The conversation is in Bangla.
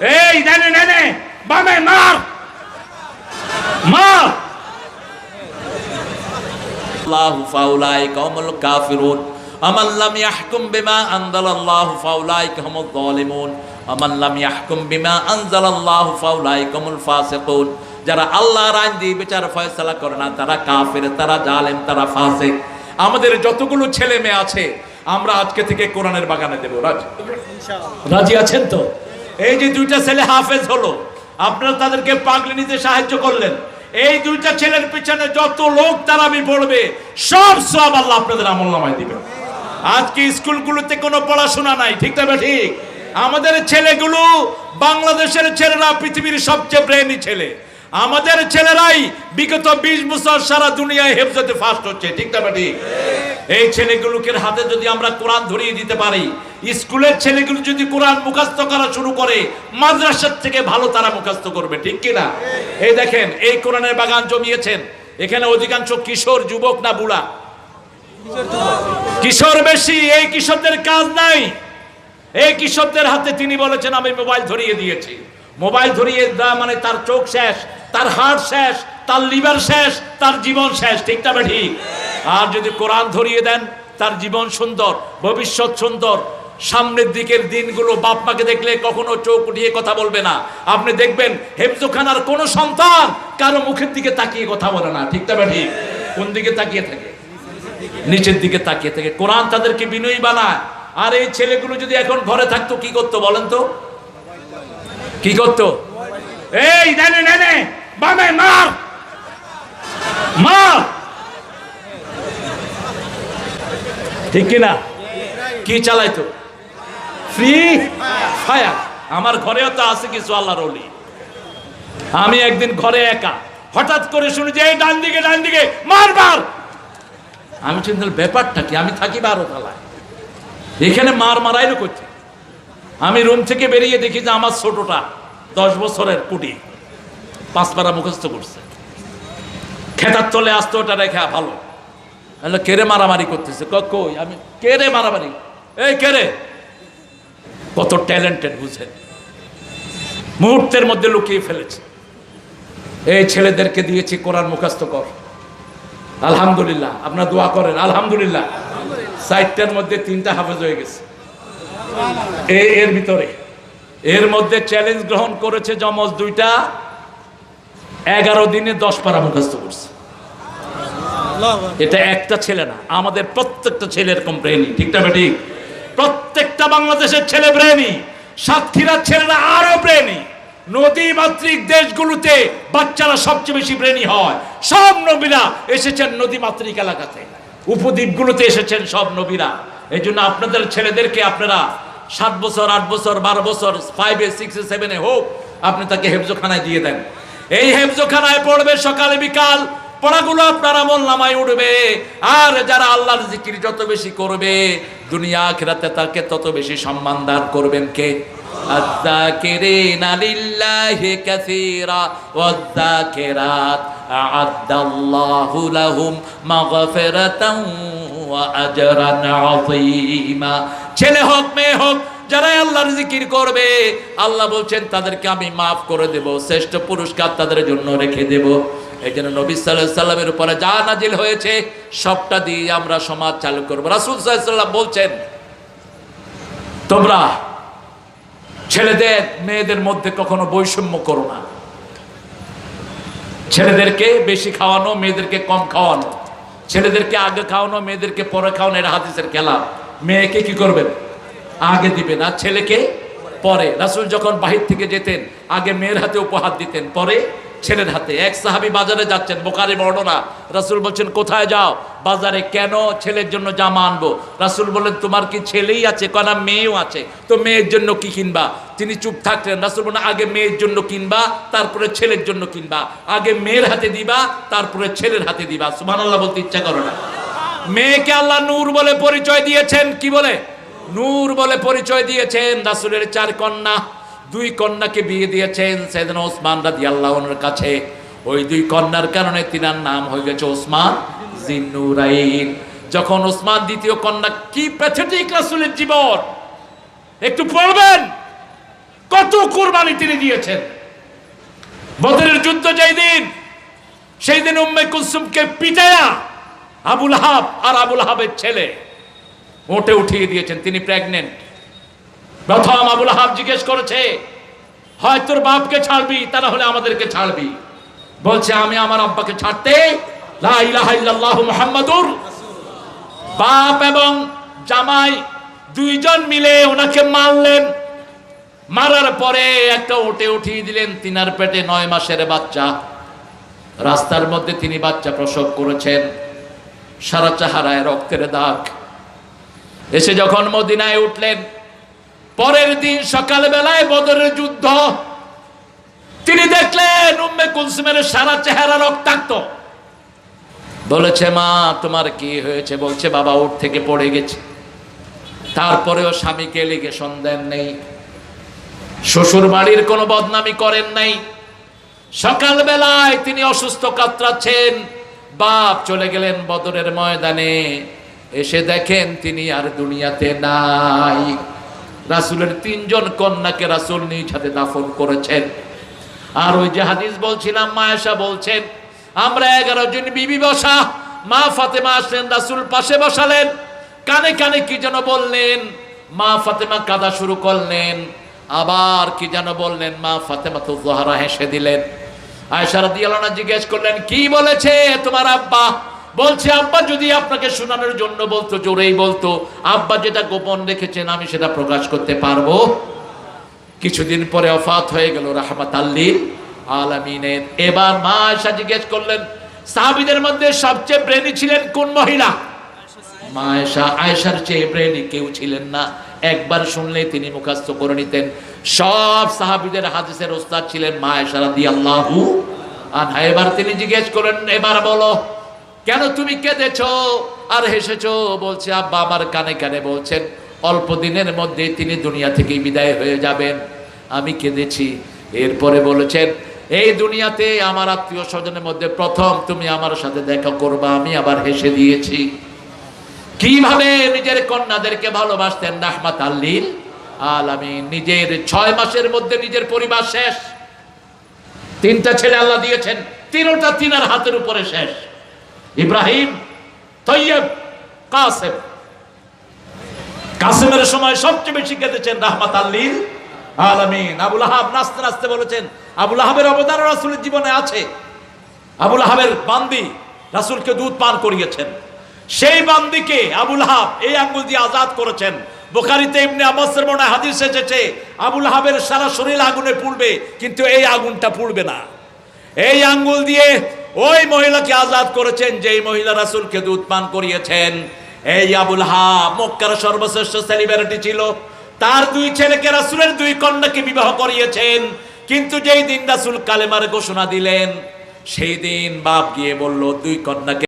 এই ডানে ডানে বামে মার। মার। আল্লাহ ফাউলাইকা কমল কাফিরুন। আমান লাম ইয়াহকুম বিমা আনজালাল্লাহু ফাউলাইকা হুমুল যালিমুন। আমান লাম ইয়াহকুম বিমা আনজালাল্লাহু ফাউলাইকা হুমুল ফাসিকুন। যারা আল্লাহর আইন দিয়ে বিচার ফয়সালা করে না তারা কাফির তারা জালেম তারা ফাসিক। আমাদের যতগুলো ছেলে মেয়ে আছে আমরা আজকে থেকে কোরআনের বাগানে দেব। রাজি আছেন তো? এই যে দুইটা ছেলে হাফেজ হলো, আপনারা তাদেরকে পাগলি নিতে সাহায্য করলেন। এই দুইটা ছেলের পিছনে যত লোক তারাবি পড়বে, সব সব আল্লাহ আপনাদের আমল নামায় দিবে আজকে স্কুলগুলোতে কোনো পড়াশোনা নাই, ঠিক না ঠিক আমাদের ছেলেগুলো বাংলাদেশের ছেলেরা পৃথিবীর সবচেয়ে ব্রেনি ছেলে। আমাদের ছেলেরাই বিগত বিশ বছর সারা দুনিয়ায় হেফজতে ফার্স্ট হচ্ছে, ঠিক না ঠিক এই ছেলেগুলোকে হাতে যদি আমরা কোরআন ধরিয়ে দিতে পারি, স্কুলের ছেলেগুলো যদি কোরআন মুখস্থ করা শুরু করে, মাদ্রাসার থেকে ভালো তারা মুখস্থ করবে, ঠিক কিনা এই দেখেন, এই কোরআনের বাগান জমিয়েছেন। এখানে অধিকাংশ কিশোর যুবক না বুড়া? কিশোর বেশি, এই কিশোরদের কাজ নাই। এই কিশোরদের হাতে তিনি বলেছেন, আমি মোবাইল ধরিয়ে দিয়েছি। মোবাইল ধরিয়ে দেওয়া মানে তার চোখ শেষ, তার হার্ট শেষ, তার লিভার শেষ, তার জীবন শেষ, ঠিক না বে ঠিক আর যদি কোরআন ধরিয়ে দেন, তার জীবন সুন্দর, ভবিষ্যৎ সুন্দর। সামনের দিকের দিনগুলো বাপ মাকে দেখলে কখনো চোখ উঠিয়ে কথা বলবে না। আপনি দেখবেন হেফজোখানার কোনো সন্তান কারও মুখের দিকে তাকিয়ে কথা বলে না। ঠিক না বে ঠিক কোন দিকে তাকিয়ে থাকে? নিচের দিকে তাকিয়ে থাকে। কোরআন তাদেরকে বিনয়ী বানায়। আর এই ছেলেগুলো যদি এখন ঘরে থাকতো, কি করতো বলেন তো? কি করতো? এই নেনে, বামে মার। ঠিক কিনা? কি চালাইতো? ফ্রি ফায়ার আমার ঘরেও তো আছে কিছু আল্লাহর ওলি। আমি একদিন ঘরে একা। হঠাৎ করে শুনি যে, এই ডান দিকে ডান দিকে, মার মার! আমি চিন্তা ব্যাপারটা কি? আমি থাকি বারো তলায় এখানে মার মারাইলো করছে আমি রুম থেকে বেরিয়ে দেখি যে, আমার ছোটটা দশ বছরের কুটি। পাঁচপাড়া মুখস্থ করছে। খেতার তলে আসতো, ওটা রেখা ভালো। কেড়ে মারামারি করতেছে? কই? আমি কেড়ে মারামারি? এই কেড়ে কত ট্যালেন্টেড বুঝেন মুহূর্তের মধ্যে লুকিয়ে ফেলেছে। এই ছেলেদেরকে দিয়েছি, কোরআন মুখস্থ কর। আলহামদুলিল্লাহ, আপনার দোয়া করেন, আলহামদুলিল্লাহ। সাইটটার মধ্যে তিনটা হাফেজ হয়ে গেছে। এই, এর ভিতরে। এর মধ্যে চ্যালেঞ্জ গ্রহণ করেছে জমজ দুইটা। এগারো দিনে দশ পারা মুখস্থ করছে। এটা একটা ছেলে না, আমাদের প্রত্যেকটা ছেলে এরকম ব্রেনি ঠিক ঠিক? প্রত্যেকটা বাংলাদেশের ছেলে ব্রেনি সাতক্ষীরার ছেলেরা আরও ব্রেনি নদী মাতৃক দেশগুলোতে বাচ্চারা সবচেয়ে বেশি ব্রেনি হয়। সব নবীরা এসেছেন নদী মাতৃক এলাকাতে উপদ্বীপগুলোতে এসেছেন সব নবীরা। এই জন্য আপনাদের ছেলেদেরকে আপনারা সাত বছর, আট বছর, বারো বছর ফাইভে সিক্সে সেভেনে হোক, আপনি তাকে হেফজোখানায় দিয়ে দেন। এই হেফজোখানায় পড়বে সকালে বিকাল পড়াগুলো আপনার আমল নামায় উঠবে আর যারা আল্লাহর জিকির যত বেশি করবে দুনিয়া আখিরাতে তাকে তত বেশি সম্মান দান করবেন কে الذاكرين لله كثيرا والذاكرات أعد الله لهم مغفرة وأجرا عظيما ছেলে হোক মেয়ে হোক যারা আল্লাহর জিকির করবে আল্লাহ বলছেন তাদেরকে আমি মাফ করে দেব শ্রেষ্ঠ পুরস্কার তাদের জন্য রেখে দেব এই জন্য নবী সাল্লাহ সাল্লামের উপরে যা নাজিল হয়েছে, সবটা দিয়ে আমরা সমাজ চালু করব। রাসুল সাল্লাম বলছেন, তোমরা ছেলেদের, মেয়েদের মধ্যে কখনো বৈষম্য করো না। ছেলেদেরকে বেশি খাওয়ানো, মেয়েদেরকে কম খাওয়ানো। ছেলেদেরকে আগে খাওয়ানো, মেয়েদেরকে পরে খাওয়ানো, এটা হাদিসের খেলা মেয়েকে কি করবেন? আগে দিবেন। আর ছেলেকে পরে। রাসুল যখন বাহির থেকে যেতেন, আগে মেয়ের হাতে উপহার দিতেন, পরে ছেলের হাতে। এক সাহাবি বাজারে যাচ্ছেন, বোকারি বর্ণনা। রাসুল বলছেন, কোথায় যাও? বাজারে কেন ছেলের জন্য জামা আনব রাসুল বললেন, তোমার কি ছেলেই আছে? কনা মেয়েও আছে। তো মেয়ের জন্য কি কিনবা? তিনি চুপ থাকলেন। রাসুল বললেন, আগে মেয়ের জন্য কিনবা, তারপরে ছেলের জন্য কিনবা। আগে মেয়ের হাতে দিবা, তারপরে ছেলের হাতে দিবা। সুমান আল্লাহ বলতে ইচ্ছা করো না। মেয়েকে আল্লাহ নূর বলে পরিচয় দিয়েছেন। কি বলে? নূর বলে পরিচয় দিয়েছেন রাসুলের চার কন্যা। দুই কন্যাকে বিয়ে দিয়েছেন সেদিন ওসমান রাদি আল্লাহনের কাছে। ওই দুই কন্যার কারণে তিনার নাম হয়ে গেছে ওসমান জিন্নুরাইন। যখন ওসমান দ্বিতীয় কন্যা কি প্যাথেটিক রাসুলের জীবন। একটু পড়বেন। কত কোরবানি তিনি দিয়েছেন। বদরের যুদ্ধ যেই দিন, সেই দিন উম্মে কুলসুমকে পিটায়া আবুল হাব আর আবুল হাবের ছেলে ওটে উঠিয়ে দিয়েছেন। তিনি প্রেগনেন্ট প্রথম আবুল হাব জিজ্ঞেস করেছে, হয় তোর বাপকে ছাড়বি তা না হলে আমাদেরকে ছাড়বি? বলছে, আমি আমার আব্বাকে ছাড়তে ইলাহা বাপ এবং জামাই দুইজন মিলে ওনাকে মারলেন। মারার পরে একটা ওটে উঠিয়ে দিলেন তিনার পেটে নয় মাসের বাচ্চা। রাস্তার মধ্যে তিনি বাচ্চা প্রসব করেছেন। সারা চাহারায় রক্তের দাগ। এসে যখন মদিনায় উঠলেন পরের দিন সকালবেলায় বদরের যুদ্ধ। তিনি দেখলেন উম্মে কুলসুমের সারা চেহারা রক্তাক্ত। বলেছে, মা, তোমার কি হয়েছে? বলছে, বাবা ওর থেকে পড়ে গেছে। তারপরেও স্বামীকে লিগেশন দেন নেই। শ্বশুর বাড়ির কোনো বদনামি করেন নাই। সকালবেলায় তিনি অসুস্থ কাতরাচ্ছেন। বাপ চলে গেলেন বদরের ময়দানে। এসে দেখেন তিনি আর দুনিয়াতে নাই। রাসূলের তিনজন কন্যাকে রাসূল নিজ হাতে দাফন করেছেন। আর ওই যে হাদিস বলছিলাম, মায়েশা বলছেন, আমরা এগারো জন বিবি বসা, মা ফাতেমা আসলেন, রাসূল পাশে বসালেন, কানে কানে কি যেন বললেন, মা ফাতেমা কাদা শুরু করলেন, আবার কি যেন বললেন, মা ফাতেমা তো জোহারা হেসে দিলেন। আয়সা রাদিয়াল্লাহু আনহা জিজ্ঞেস করলেন, কি বলেছে তোমার আব্বা? বলছে, আব্বা, যদি আপনাকে শোনানোর জন্য বলতো, জোরেই বলতো, আব্বা যেটা গোপন রেখেছেন, আমি সেটা প্রকাশ করতে পারব। কিছুদিন পরে অফাত হয়ে গেল, রাহমাত আল্লিল আলামিনের। এবার মা আয়সা জিজ্ঞেস করলেন, সাহাবিদের মধ্যে সবচেয়ে ব্রেনি ছিলেন কোন মহিলা? মা আয়সা আয়সার চেয়ে ব্রেনি কেউ ছিলেন না। একবার শুনলে তিনি মুখাস্ত করে নিতেন। সব সাহাবিদের হাদিসের ওস্তাদ ছিলেন মা আয়সা রাদিয়াল্লাহু আনহা। এবার তিনি জিজ্ঞেস করেন এবার বলো কেন তুমি কেঁদেছ? আর হেসেছো, বলছে, আব্বা আমার কানে কানে বলছেন, অল্প দিনের মধ্যে তিনি দুনিয়া থেকে বিদায় হয়ে যাবেন। আমি কেঁদেছি। এরপরে বলেছেন, এই দুনিয়াতে আমার আত্মীয় স্বজনের মধ্যে প্রথম তুমি আমার সাথে দেখা করবা, আমি আবার হেসে দিয়েছি। কীভাবে নিজের কন্যাদেরকে ভালোবাসতেন রাহমাত আল্লিল আল আমি নিজের ছয় মাসের মধ্যে নিজের পরিবার শেষ। তিনটা ছেলে আল্লাহ দিয়েছেন, তিনটা তিনার হাতের উপরে শেষ। ইব্রাহিম, তৈয়ব, কাসেম। কাসেমের সময় সবচেয়ে বেশি কেঁদেছেন রাহমাত আল্লিল আলামিন। আবুল আহাব নাচতে নাচতে বলেছেন, আবুল আহাবের অবদান রাসুলের জীবনে আছে। আবুল আহাবের বান্দি রাসুলকে দুধ পান করিয়েছেন। সেই বান্দিকে আবুল আহাব এই আঙ্গুল দিয়ে আজাদ করেছেন। বোখারিতে এমনি আব্বাসের মনে হাদিস এসেছে, আবুল আহাবের সারা শরীর আগুনে পুড়বে, কিন্তু এই আগুনটা পুড়বে না। এই আঙ্গুল দিয়ে ওই মহিলাকে আজাদ করেছেন, যেই মহিলা রাসুলকে দুধ পান করিয়েছেন। এই আবুল হা মক্কার সর্বশ্রেষ্ঠ সেলিব্রিটি ছিল। তার দুই ছেলেকে রাসুলের দুই কন্যাকে বিবাহ করিয়েছেন। কিন্তু যেই দিন রাসুল কালেমার ঘোষণা দিলেন, সেই দিন বাপ গিয়ে বলল, দুই কন্যাকে